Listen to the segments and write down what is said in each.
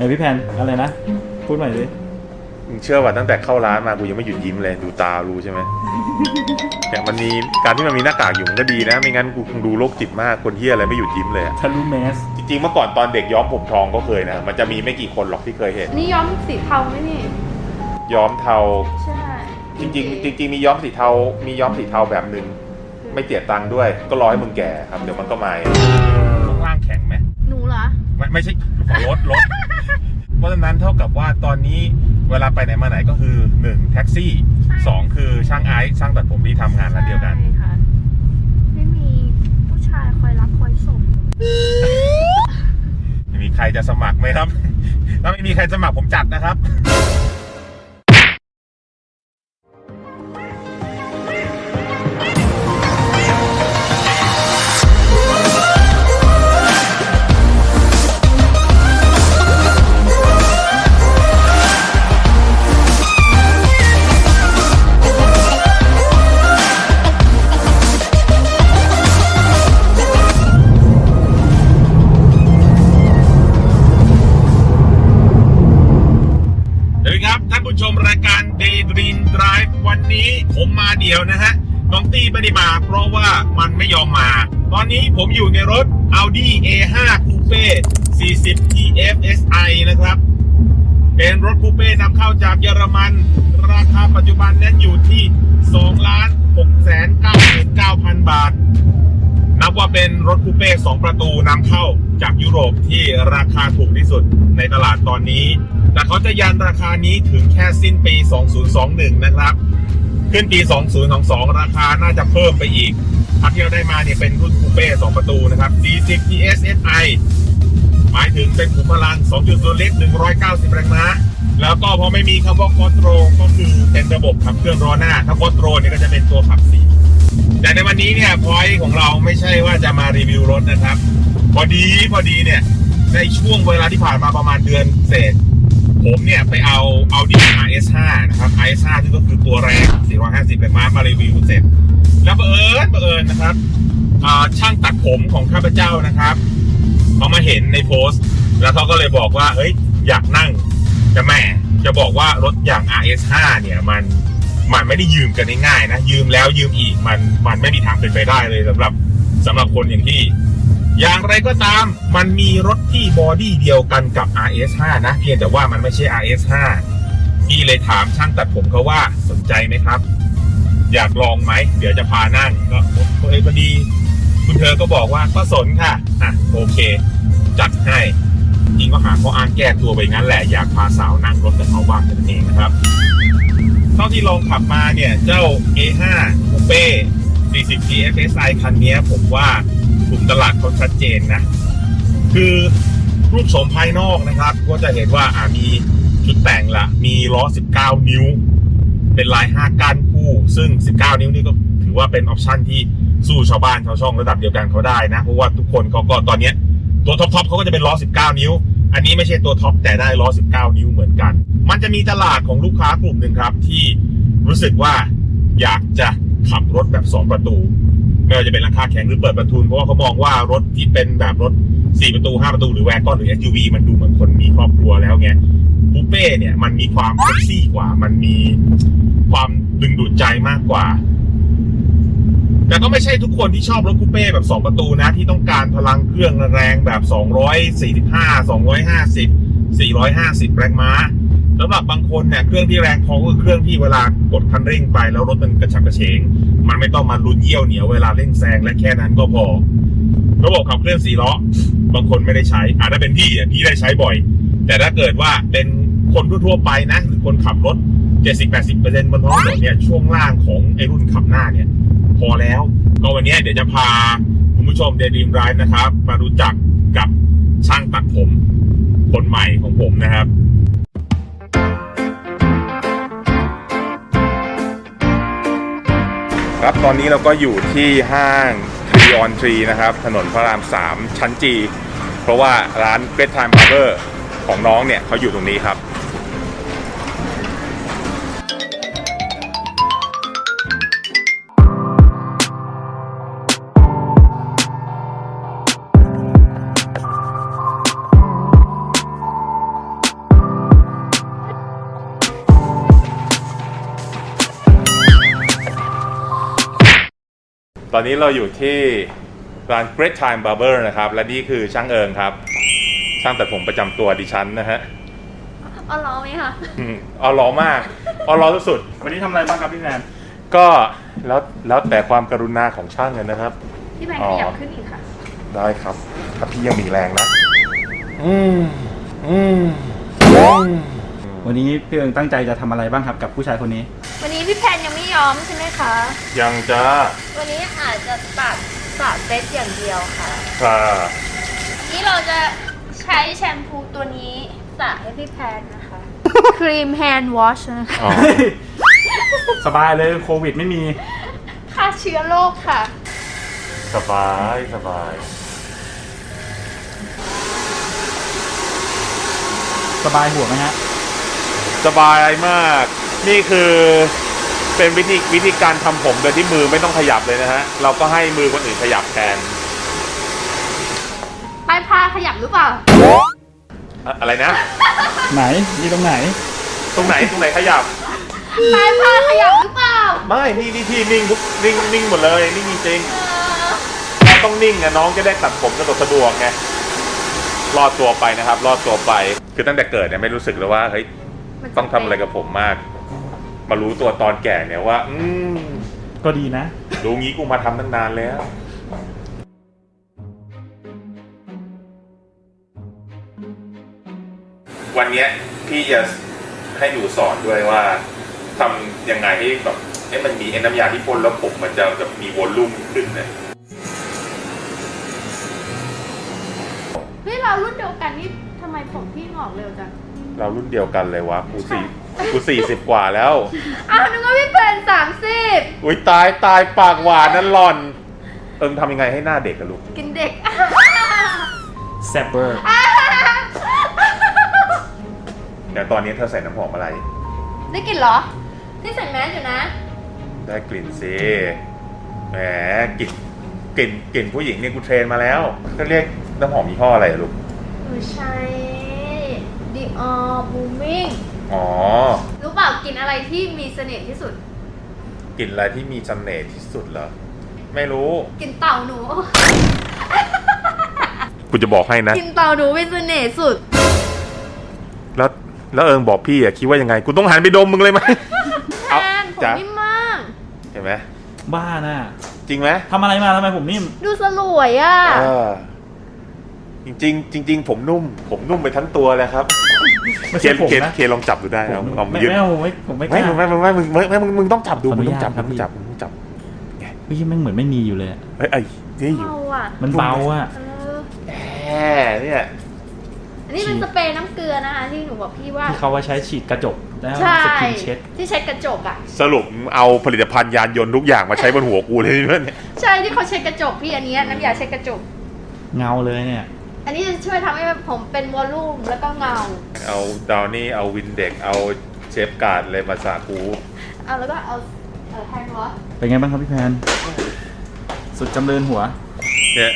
ไหนพี่แพนอะไรนะ พูดหน่อยสิมึงเชื่อว่าตั้งแต่เข้าร้านมากูยังไม่หยุดยิ้มเลยดูตารู้ใช่ไหมเนี่ยมันมีการที่มันมีหน้ากากอยู่มันก็ดีนะ ไม่งั้นกูคงดูโรคจิตมากคนเฮียอะไรไม่หยุดยิ้มเลยอะทะลุแมสจริงๆเมื่อก่อนตอนเด็กย้อมผมทองก็เคยนะมันจะมีไม่กี่คนหรอกที่เคยเห็น นี่ย้อมสีเทาไหมนี่ ย้อมเทา ใช่จริงๆจริงๆมีย้อมสีเทา มีย้อมสีเทาแบบหนึ่งไม่เสียตังค์ด้วย ก็รอให้มึงแก่ครับเดี๋ยวมันก็มาเองข้างล่างแข็งไหมหนูเหรอ ไม่ไม่ใช่ของรถรถเพราะฉะนั้นเท่ากับว่าตอนนี้เวลาไปไหนมาไหนก็คือหนึ่งแท็กซี่ใช่สองคือช่างไอซ์ช่างตัดผมที่ทำงานร้านเดียวกัน ใช่ค่ะ ไม่มีผู้ชายคอยรับคอยส่งไม่มีใครจะสมัครไหมครับ ถ้าไม่มีใครสมัครผมจัดนะครับ คูเป้2ประตูนำเข้าจากยุโรปที่ราคาถูกที่สุดในตลาดตอนนี้ แต่เขาจะยันราคานี้ถึงแค่สิ้นปี 2021 นะครับ ขึ้นปี 2022 ราคาน่าจะเพิ่มไปอีกคันที่เราได้มาเนี่ยเป็นรุ่นคูเป้2ประตูนะครับ 40 TSSI หมายถึงเป็นขุมพลัง 2.0 ลิตร 190 แรงม้า แล้วก็พอไม่มีคำว่าคอ t โ o ก็คือเป็นระบบขับเคลื่อนล้อหน้า ถ้าคอ t โ o เนี่ยก็จะเป็นตัวขับสี่ แต่ในวันนี้เนี่ยพอยของเราไม่ใช่ว่าจะมารีวิวรถนะครับ พอดีพอดีเนี่ยในช่วงเวลาที่ผ่านมาประมาณเดือนเศษ ผมเนี่ยไปเอา Audi RS5 นะครับ RS5 ที่ก็คือตัวแรง450แรงม้ามารีวิวเสร็จ แล้วบังเอิญบังเอิญนะครับช่างตัดผมของข้าพเจ้านะครับเขามาเห็นในโพสต์ แล้วเขาก็เลยบอกว่าเฮ้ยอยากนั่งจะแม่จะบอกว่ารถอย่าง RS5 เนี่ยมัน มันไม่ได้ยืมกันง่ายๆนะยืมแล้วยืมอีกมันมันไม่มีทางเป็นไปได้เลยสำหรับสำหรับคนอย่างที่อย่างไรก็ตามมันมีรถที่บอดี้เดียวกันกับ RS5 นะเพียงแต่ว่ามันไม่ใช่ RS5 พี่เลยถามช่างตัดผมเขาว่าสนใจไหมครับ อยากลองไหม เดี๋ยวจะพานั่งก็เอ้ยพอดี คุณเธอก็บอกว่าก็สนค่ะอะโอเค จัดให้จริงก็หาข้ออ้างแก้ตัวไปงั้นแหละอยากพาสาวนั่งรถกับเขาบ้างนั่นเองนะครับ ท่าที่ลองขับมาเนี่ยเจ้า A5 Coupe 40 TFSI คันนี้ผมว่ากลุ่มตลาดเขาชัดเจนนะ คือรูปโฉมภายนอกนะครับ ก็จะเห็นว่าอ่ามีชุดแต่งละมีล้อ 19 นิ้ว เป็นลาย 5 ก้านคู่ ซึ่ง 19 นิ้วนี่ก็ถือว่าเป็นออปชั่นที่สู้ชาวบ้านชาวช่องระดับเดียวกันเขาได้นะ เพราะว่าทุกคนเขาก็ตอนนี้ตัวท็อปทอปเขาก็จะเป็นล้อ 19 นิ้ว อันนี้ไม่ใช่ตัวท็อปแต่ได้ล้อ 19 นิ้วเหมือนกัน มันจะมีตลาดของลูกค้ากลุ่มหนึ่งครับ ที่รู้สึกว่าอยากจะขับรถแบบ 2 ประตู ไม่ว่าจะเป็นราคาแข็งหรือเปิดประทุนเพราะว่าเขามองว่ารถที่เป็นแบบรถ 4 ประตู 5 ประตูหรือแวร์ก้อนหรือ SUV มันดูเหมือนคนมีครอบครัวแล้วไงคูเป้เนี่ยมันมีความเซ็กซี่กว่า มันมีความดึงดูดใจมากกว่า แต่ก็ไม่ใช่ทุกคนที่ชอบรถคูเป้แบบ 2 ประตูนะ ที่ต้องการพลังเครื่องแรงแบบ 245 250 450 แรงม้าสำหรับบางคนเนี่ยเครื่องที่แรงพอก็คือเครื่องที่เวลากดคันเร่งไปแล้วรถมันกระฉับกระเฉง มันไม่ต้องมาลุ้นเยี่ยวเหนียวเวลาเร่งแซงและแค่นั้นก็พอ ระบบขับเคลื่อนสี่ล้อบางคนไม่ได้ใช้อาจจะเป็นพี่พี่ได้ใช้บ่อย แต่ถ้าเกิดว่าเป็นคนทั่วไปนะหรือคนขับรถ 70-80%บนท้องถนนเนี่ยช่วงล่างของไอรุ่นขับหน้าเนี่ย พอแล้ว ก็วันนี้เดี๋ยวจะพาคุณผู้ชมเดดีมไรด์นะครับ มารู้จักกับช่างตัดผมคนใหม่ของผมนะครับครับตอนนี้เราก็อยู่ที่ห้างทรีออนทรีนะครับ ถนนพระราม 3 ชั้นจี เพราะว่าร้านเ e ด Time Barber ของน้องเนี่ยเขาอยู่ตรงนี้ครับ อนนี้เราอยู่ที่ร้าน Great Time Barber นะครับ และนี่คือช่างเอิงครับ ช่างตัดผมประจำตัวดิฉันนะฮะเอาล้อไหมคะอืมเอาล้อมากเอาล้อสุดวันนี้ทำอะไรบ้างครับพี่แมนๆก็แล้วแล้วแต่ความกรุณาของช่างเลยนะครับ พี่แบงอ๋ค์อขยับขึ้นอีกค่ะ ได้ครับ ถ้าพี่ยังมีแรงนะ อืม อืมอืม วันนี้พี่เอิงตั้งใจจะทำอะไรบ้างครับกับผู้ชายคนนี้ วันนี้พี่แพนยังไม่ยอมใช่ไหมคะ ยังจ้าวันนี้อาจจะตัดสระเซ็ตอย่างเดียวค่ะ ค่ะนี่เราจะใช้แชมพูตัวนี้สระให้พี่แพนนะคะ ครีมแฮนด์วอชนะคะอ๋อสบายเลยโควิดไม่มี ฆ่าเชื้อโรคค่ะ สบายสบาย สบายหัวไหมฮะ สบายมาก นี่คือเป็นวิธีวิธีการทำผมโดยที่มือไม่ต้องขยับเลยนะฮะ เราก็ให้มือคนอื่นขยับแทนปลายพาขยับหรือเปล่า อะอะไรนะ ไหนนี่ตรงไหน ตรงไหนตรงไหนขยับปลายพาขยับหรือเปล่า ไม่นี่นี่ที่นิ่งทุกนิ่งนิ่งหมดเลยนิ่งจริงเออๆเราต้องนิ่งนะน้องจะได้ตัดผมสะดวกสะดวกไงรอดตัวไปนะครับ รอดตัวไป คือตั้งแต่เกิดเนี่ยไม่รู้สึกเลยว่าเฮ้ย มันจต้องทำอะไรกับผมมาก มารู้ตัวตอนแก่เนี่ยว่า อืมก็ดีนะ รู้งี้กูมาทำตั้งนานแล้ว วันเนี้ยพี่จะให้หนูสอนด้วยว่าทำยังไงให้แบบให้มันมีไอ้น้ำยาที่พ่นแล้วผมมันจะแบบมีวอลลุ่มขึ้นเนี่ย เฮ้ยเรารุ่นเดียวกันนี่ทำไมผมพี่งอกเร็วจัง เรารุ่นเดียวกันเลยวะกูสี่กูสี่สิบกว่าแล้ว อ้าวนึกว่าพี่เป็นสามสิบอุ้ยตายตายปากหวานนั่นหล่อน เอิงทำยังไงให้หน้าเด็กอะลูก กินเด็กแซบเบอร์ เดี๋ยวตอนนี้เธอใส่น้ำหอมอะไร ได้กลินเหรอ ที่ใส่แมสอยู่นะ ได้กลิ่นสิแหมกลิ่นกลิ่นกลิ่นผู้หญิงเนี่ยกูเทรนมาแล้วก็เรียกน้ำหอมยี่ห้ออะไรอะลูกหนูใช้ ดีออบูมิ่งอ๋อ รู้เปล่ากลินอะไรที่มีเสน่ห์ที่สุด กลิ่นอะไรที่มีเสน่ห์ที่สุดเหรอ ไม่รู้กลินเต่าหนู กูจะบอกให้นะกลินเต่าหนูเป็นเสน่ห์สุด แล้ว แล้วเอิงบอกพี่อะคิดว่ายังไง กูต้องหันไปดมมึงเลยไหม แทเอานผมจ้ะนิ่มมาก เห็นไหมบ้าน่ะจริงไหมทำอะไรมาทำไมผมนิ่ม ดูสลวยอะ เออจริงๆจริง ๆ ผมนุ่ม ผมนุ่มไปทั้งตัวเลยครับ ไม่เคใช่ผมเคนะ เคลองจับดูได้ผเอามเอาไม่ยึดไม่ผมไม่ผมไม่กไม่ล้าไม่ไม่ไม่มึงไม่ไม่มึงมึงต้องจับดูขออมึนุงต้องจับญาตครัมึบงต้องจับมึงต้องจับเฮ้ยแม่งเหมือนไม่มีอยู่เลยอะเฮ้ยไอ้นี่เบาอะมันเบาอะ เออแหมเนี่ยอันนี้เป็นสเปรย์น้ำเกลือนะคะที่หนูบอกพี่ว่า ที่เขาว่าใช้ฉีดกระจกแล้วใช่ สกินเช็ด ที่ใช้กระจกอะ สรุปเอาผลิตภัณฑ์ยานยนต์ทุกอย่างมาใช้บนหัวกูเลยเนี่ย ใช่ที่เขาใช้กระจกพี่อันเนี้ยน้ำยาใช้กระจก เงาเลยเนี่ย อันนี้จะช่วยทำให้ผมเป็นวอลลุ่มแล้วก็เงา เอาดาวนี่เอาวินเด็กเอาเชฟการ์ดเลยมาสากูเอาแล้วก็เอาเออแฮนด์วอชเป็นไงบ้างครับพี่แพน สุดจำเริญหัว เนี่ย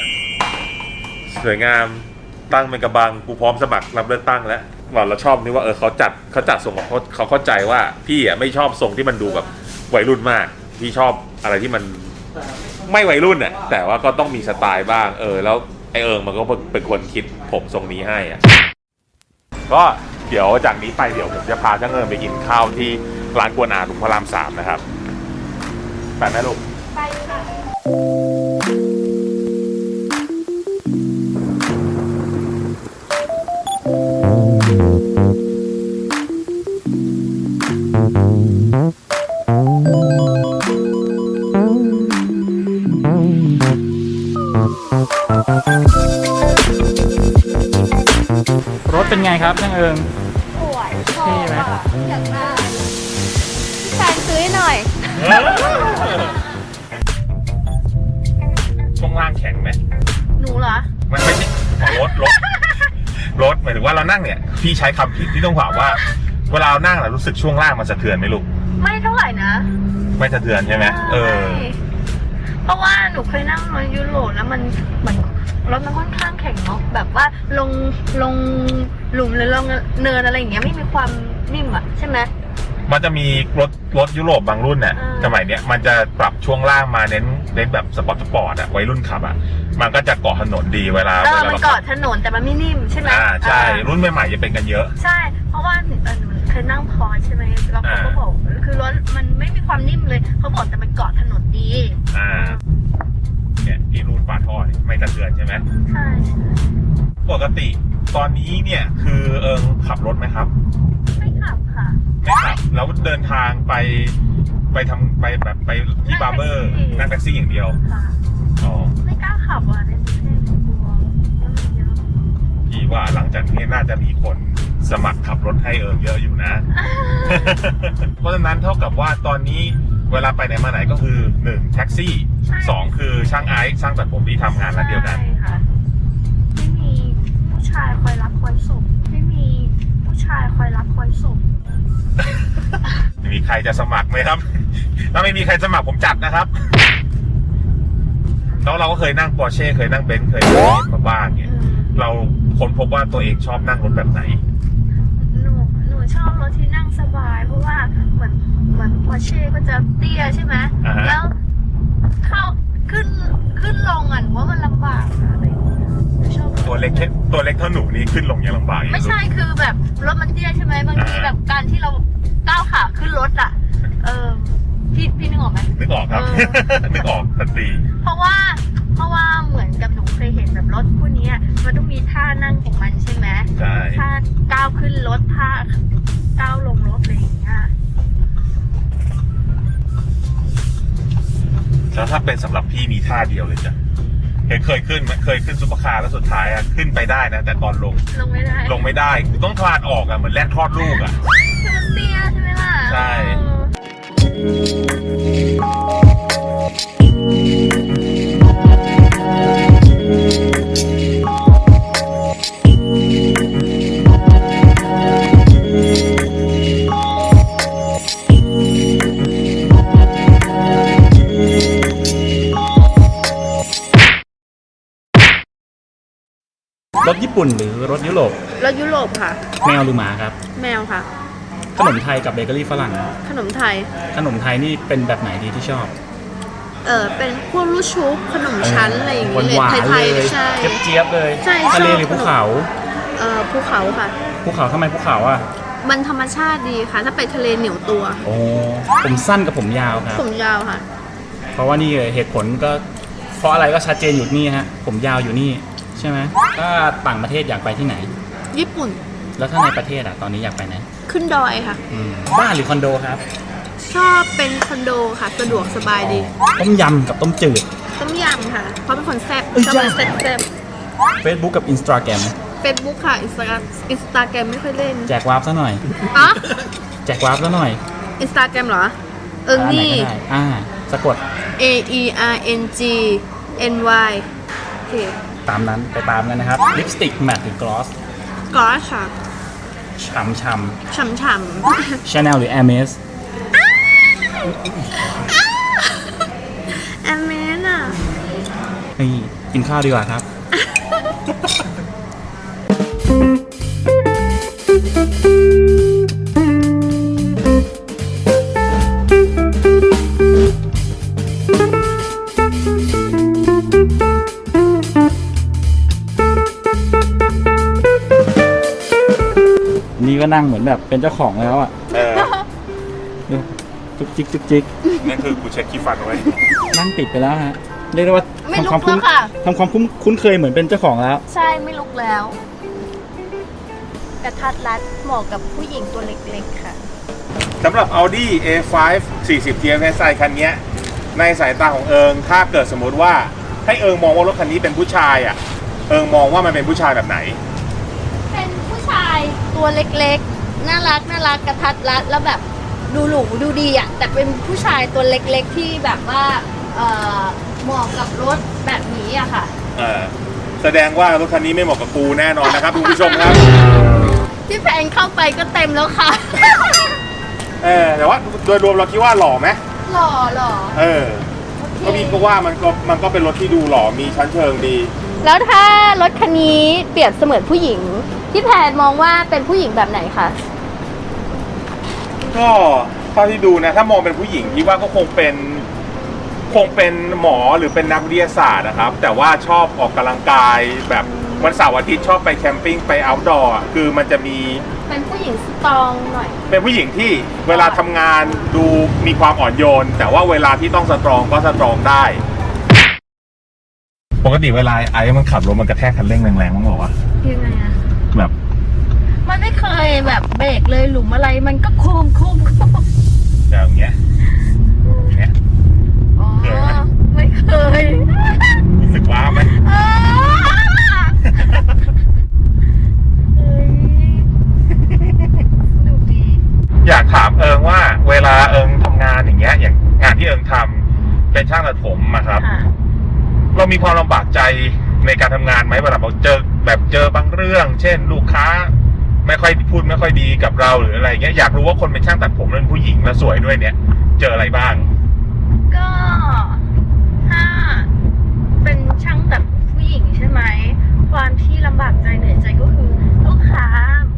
สวยงามตั้งเป็นกระบังกูพร้อมสมัครรับเลือกตั้งแล้วว่าเราชอบนี่ว่าเออเขาจัดเขาจัดทรงของเขาเขาเข้าใจว่าพี่อะไม่ชอบทรงที่มันดูแบบวัยรุ่นมาก พี่ชอบอะไรที่มันไม่วัยรุ่นอะแต่ว่าก็ต้องมีสไตล์บ้าง เออ แล้ว ไอเอิงมันก็เป็นคนคิดผมทรงนี้ให้อะ ก็เดี๋ยวจากนี้ไปเดี๋ยวผมจะพาช่างเอิงไปกินข้าวที่ร้านกวนอาตรงพระรามสามนะครับ ไปไหมลูก ไปค่ะ ไงครับช่างเอิง สวยชอเท่บไหมอะอยากได้แฟนซื้อให้หน่อย ช่วงล่างแข็งไหมหนูเหรอ มันไม่ใช่ของรถรถรถหมายถึงว่าเรานั่งเนี่ยพี่ใช้คำผิดที่ต้องถามว่า เวลาเรานั่งเรารู้สึกช่วงล่างมันสะเทือนไหมลูกไม่เท่าไหร่นะไม่สะเทือนใช่ไหมเออ ใช่เพราะว่าหนูเคยนั่งรถยุโรปแล้วมันเหมือน รถมันค่อนข้างแข็งเนาะแบบว่าลงลงหลุมหรือลงเนินอะไรอย่างเงี้ยไม่มีความนิ่มอะใช่ไหม มันจะมีรถรถยุโรปบางรุ่นเนี่ยอ่า สมัยเนี้ยมันจะปรับช่วงล่างมาเน้นเน้นแบบสปอร์ตสปอร์ตอะวัยรุ่นขับอะมันก็จะเกาะถนนดีเวลาเอเวอลามันเราเกาะขับถนนแต่มันไม่นิ่มใช่ไหมอ่าใช่อ่า รุ่นใหม่ๆจะเป็นกันเยอะ ใช่ เพราะว่าหนูเออหนูเคยนั่งพอใช่ไหมแล้วเขาก็อ่า บอกคือรถมันไม่มีความนิ่มเลย กติตอนนี้เนี่ยคือเอิงขับรถไหมครับ ไม่ขับค่ะไม่ขับแล้วเดินทางไปไปทำไปแบบไปที่บาร์เบอร์นั่นั่งงแท็แท็กกซี่ซี่อย่างเดียวค่ะ อ๋อไม่กล้าขับอะในกรุงเทพกลัวรถมันเยอะพี่ว่าหลังจากนี้น่าจะมีคนสมัครขับรถให้เอิงเยอะอยู่นะ เพราะฉะนั้นเท่ากับว่าตอนนี้เวลาไปไหนมาไหนก็คือหนึ่งแท็กซี่ใช่สองคือช่างไอซ์ช่างตัดผมที่ทำงานร้านเดียวกัน ใช่ค่ะไม่มีผู้ ชายคอยรับคอยส่งไม่มีผู้ชายคอยรับคอยส่งมีใครจะสมัครไหมครับ ถ้าไม่มีใครสมัครผมจัดนะครับแล้วเราก็เคยนั่งปอร์เช่เคยนั่งเบนซ์เคยนั่งเบนซ์มาบ้างเนี่ยเราค้นพบว่าตัวเองชอบนั่งรถแบบไหน หนูหนูชอบรถที่นั่งสบาย เพราะว่าเหมือนเหมือนพอเช่ก็จะเตี้ยใช่ไหมอ่าฮะแล้วเข้าขึ้นขึ้นลงอะหนูว่ามันลำบากอะอะไร ตัวเล็กแค่ตัวเล็กเท่าหนูนี่ขึ้นลงยังลำบากอยู่ไม่ใช่คือแบบรถมันเตี้ยใช่ไหมบางทีอ่าแบบการที่เราก้าวขาขึ้นรถอะ เออพี่พี่นึกออกไหมนึกออกครับเออนึกออกทันทีเพราะว่าเพราะว่าเหมือนกับหนูเคยเห็นแบบรถพวกเนี้ยมันต้องมีท่านั่งของมันใช่ไหมใช่ท่าก้าวขึ้นรถท่าก้าวลงรถอะไรอย่างเงี้ยแล้วถ้าเป็นสำหรับพี่มีท่าเดียวเลยจ้ะ เห็นเคยขึ้นไหมเคยขึ้นซุปเปอร์คาร์แล้วสุดท้ายอะขึ้นไปได้นะ แต่ตอนลงลงไม่ได้ลงไม่ได้คือต้องคลานออกอะเหมือนแรกคลอดลูกอะคือมันเตี้ยใช่ไหมล่ะใช่ ปุ่นหรือรถยุโรปรถยุโรปค่ะ แมวหรือหมาครับ แมวค่ะ ขนมไทยกับเบเกอรี่ฝรั่ง ขนมไทย ขนมไทยนี่เป็นแบบไหนดีที่ชอบ เออเป็นพวกลูกชุบขนมชั้นอะไรอย่างหวานเงี้ยหวานไทยเลยๆใช่ เจี๊ยบๆเลยใช่ทะเลชอบ หรือภูเขาเออภูเขาค่ะ ภูเขาทำไมภูเขาอะมันธรรมชาติดีค่ะ ถ้าไปทะเลเหนียวตัว โอ้ผมสั้นกับผมยาวครับ ผมยาวค่ะ เพราะว่านี่เลยเหตุผลก็เพราะอะไรก็ชัดเจนอยู่นี่ฮะผมยาวอยู่นี่ใช่ไหมถ้าต่างประเทศอยากไปที่ไหน ญี่ปุ่น แล้วถ้าในประเทศอะตอนนี้อยากไปไหนขึ้นดอยค่ะ อืมบ้านหรือคอนโดครับชอบเป็นคอนโดค่ะ สะดวกสบายดี ต้มยำกับต้มจืด ต้มยำค่ะ เพราะเป็นคนแซ่บเอ้ยชอบจ้ะเป็นแซ่บแซ่บ Facebook กับ Instagram เฟซบุ๊กค่ะอินสตาแกรมอินสตาแกรมไม่ค่อยเล่นแจกวาร์ปซะหน่อย อ๋อแจกวาร์ปซะหน่อยอินสตาแกรมเหรอ เอิงอันไหนนี่ก็ได้อ่าสะกด A E R N G N Y โอเค ตามนั้นไปตามกันนะครับ ลิปสติกแมทหรือกลอสกอชค่ะช่ำช่ฉ่ำฉ่ำ Chanel หรือ Hermes ำแอมเมนอะ นี่กินข้าวดีกว่าครับ นี่ก็นั่งเหมือนแบบเป็นเจ้าของแล้วอะเออดูจุกจิกจุกจิกนั่นคือกูเช็คขี้ฟันไว้นั่งติดไปแล้วฮะเรียกได้ว่าไม่ทำความลุกคุ้นแล้วค่ะ ทำความคุ้นคุ้นเคยเหมือนเป็นเจ้าของแล้ว ใช่ไม่ลุกแล้ว กระทัดรัดเหมาะกับผู้หญิงตัวเล็กๆค่ะ สำหรับ Audi A5 40 TFSI คันเนี้ยในสายตาของเอิง ถ้าเกิดสมมติว่าให้เอิงมองว่ารถคันนี้เป็นผู้ชายอะ เอิงมองว่ามันเป็นผู้ชายแบบไหนเป็นผู้ชาย ตัวเล็กๆ น่ารักน่ารักกระทัดรัดแล้วแบบดูหรูดูดีอะแต่เป็นผู้ชายตัวเล็กๆที่แบบว่าเอ่อเหมาะกับรถแบบนี้อะค่ะ เออแสดงว่ารถคันนี้ไม่เหมาะกับกูแน่นอนนะครับคุณผู้ชมครับพี่แพงเข้าไปก็เต็มแล้วค่ะ เออแต่ว่าโดยรวมเราคิดว่าหล่อไหมหล่อหล่อเออ ก็มีก็ว่ามันก็มันก็เป็นรถที่ดูหล่อมีชั้นเชิงดี แล้วถ้ารถคันนี้เปรียบเสมือนผู้หญิงพี่แพนมองว่าเป็นผู้หญิงแบบไหนคะก็เท่าที่ดูนะ ถ้ามองเป็นผู้หญิงที่ว่าก็คงเป็นคงเป็นหมอหรือเป็นนักวิทยาศาสตร์นะครับ แต่ว่าชอบออกกำลังกายแบบวันเสาร์อาทิตย์ชอบไปแคมปิ้งไปเอาท์ดอร์คือมันจะมีเป็นผู้หญิงสตรองหน่อย เป็นผู้หญิงที่เวลาทำงานดูมีความอ่อนโยน แต่ว่าเวลาที่ต้องสตรองก็สตรองได้ ปกติเวลาไอ้มันขับรถมันกระแทกคันเร่งแรงๆมั้งบอกว่ายังไงอะแบบมันไม่เคยแบบเบรกเลยหลุมอะไรมันก็โค้งโค้งโค้งแบบอย่างเงี้ยอย่างเงี้ยอ๋อไม่เคยรู้สึกว้าวไหมอ้าเฮ้ยสนุกดี อยากถามเอิงว่า เวลาเอิงทำงานอย่างเงี้ย อย่างงานที่เอิงทำเป็นช่างตัดผมอะครับ ค่ะ เรามีความลำบากใจในการทำงานไหมเวลาเราเจอแบบเจอบางเรื่อง เช่น ลูกค้า ไม่ค่อยพูดไม่ค่อยดีกับเราหรืออะไรเงี้ยอยากรู้ว่าคนเป็นช่างตัดผมเป็นผู้หญิงและสวยด้วยเนี่ย เจออะไรบ้าง ก็ถ้าเป็นช่างตัดผู้หญิงใช่ไหมความที่ลำบากใจเหนื่อยใจก็คือ ลูกค้า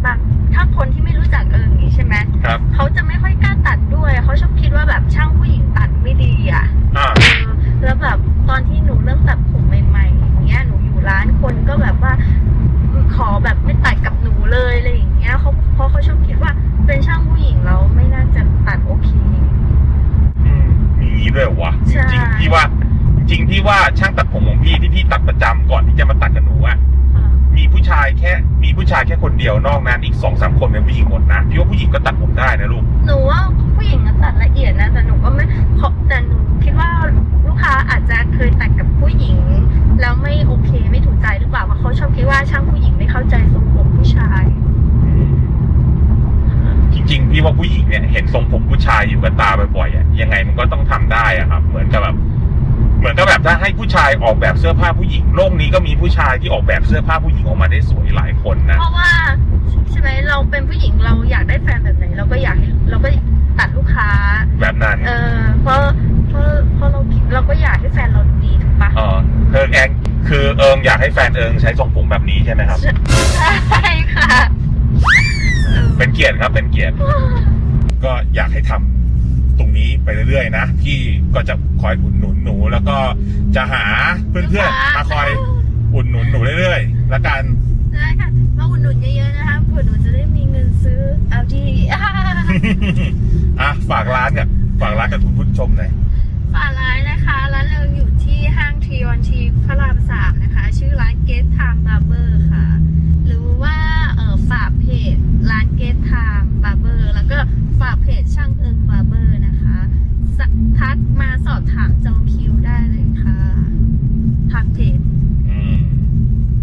บางถ้าคนที่ไม่รู้จักเอิงอย่างนี้ใช่ไหมครับเขาจะไม่ค่อยกล้าตัดด้วยเขาชอบคิดว่าแบบช่างผู้หญิงตัดไม่ดีอะ ให้ผู้ชายออกแบบเสื้อผ้าผู้หญิง โลกนี้ก็มีผู้ชายที่ออกแบบเสื้อผ้าผู้หญิงออกมาได้สวยหลายคนนะ เพราะว่าใช่ไหมเราเป็นผู้หญิงเราอยากได้แฟนแบบไหนเราก็อยากให้เราก็ตัดลูกค้า แบบนั้นเออเพราะเพราะเพราะเราเราก็อยากให้แฟนเราดูดีถูกปะเออเอิงแองคือเอิงอยากให้แฟนเอิงใช้ทรงผมแบบนี้ใช่ไหมครับ ใช่ค่ะเออเป็นเกียรติครับเป็นเกียรติก็อยากให้ทำตรง นี้ไปเรื่อยๆนะพี่ก็จะคอยอุดหนุนหนู แล้วก็จะหาเพื่อนๆมาคอยอุดหนุนหนูเรื่อยๆแล้วกันได้ค่ะมาอุดหนุนเยอะๆนะคะเผื่อหนูจะได้มีเงินซื้อ LG อะฝากร้านกับฝากร้านกับคุณผู้ชมหน่อยฝากร้านนะคะร้านเราอยู่ที่ห้างทีวันทีพระรามสามนะคะ ชื่อร้าน Gate Time Barber ค่ะ หรือว่าเออฝากเพจร้าน Gate Time Barber แล้วก็ฝากเพจช่างเอิง Barber นะคะส ทักมาสอบถามจองคิวได้เลยค่ะ ทางเพจอืม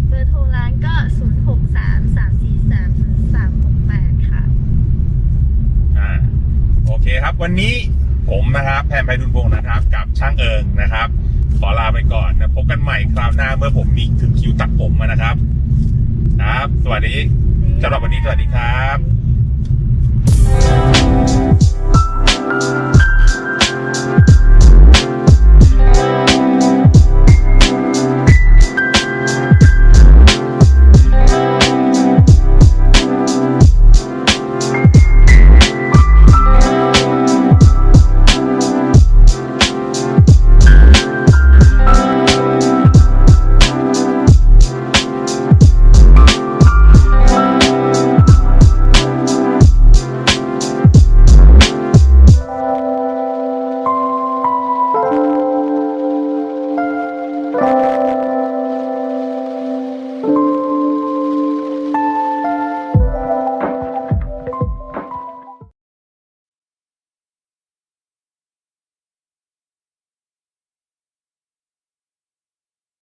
เบอร์โทรร้านก็ 0 6 3 3 4 3 0 3 6 8 ค่ะ อ่าโอเคครับ วันนี้ผมนะครับแพนไพดุลวงศ์นะครับ กับช่างเอิงนะครับ ขอลาไปก่อนนะพบกันใหม่คราวหน้าเมื่อผมมีถึงคิวตัดผมนะครับ ครับ สวัสดีสำหรับวันนี้สวัสดีครับ